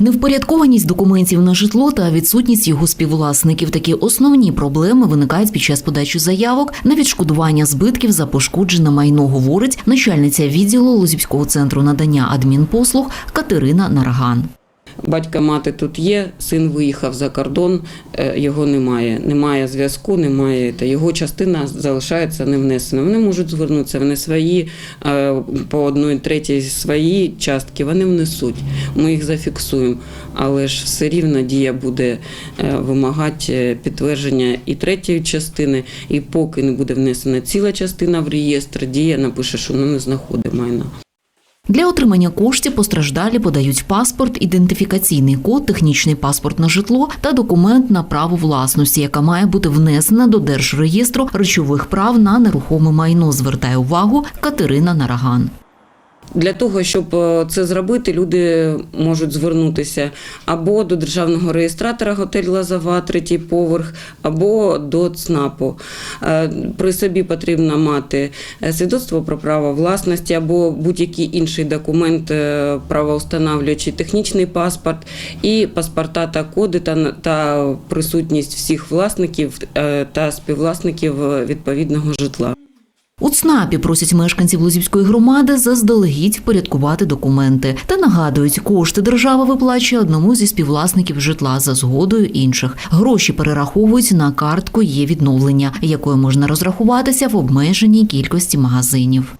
Невпорядкованість документів на житло та відсутність його співвласників такі основні проблеми виникають під час подачі заявок на відшкодування збитків за пошкоджене майно, говорить начальниця відділу Лозівського центру надання адмінпослуг Катерина Нараган. Батька мати тут є, син виїхав за кордон, е, його немає. Немає зв'язку, немає. Та його частина залишається не внесена. Вони можуть звернутися, вони свої е, по одної третій свої частки вони внесуть. Ми їх зафіксуємо. Але ж все рівно дія буде е, вимагати підтвердження і третьої частини, і поки не буде внесена ціла частина в реєстр, дія напише, що вона не знаходить майна. Для отримання коштів постраждалі подають паспорт, ідентифікаційний код, технічний паспорт на житло та документ на право власності, яка має бути внесена до держреєстру речових прав на нерухоме майно. Звертає увагу Катерина Нараган. Для того, щоб е, це зробити, люди можуть звернутися або до державного реєстратора готель Лазава, третій поверх, або до ЦНАПу. Е, При собі потрібно мати е, свідоцтво про право власності або будь-який інший документ правоустанавлюючий, технічний паспорт і паспорта та коди та, присутність всіх власників та співвласників відповідного житла. У ЦНАПі просять мешканців Лузівської громади заздалегідь впорядкувати документи та нагадують, кошти держава виплачує одному зі співвласників житла за згодою інших. Гроші перераховують на картку є відновлення, якою можна розрахуватися в обмеженій кількості магазинів.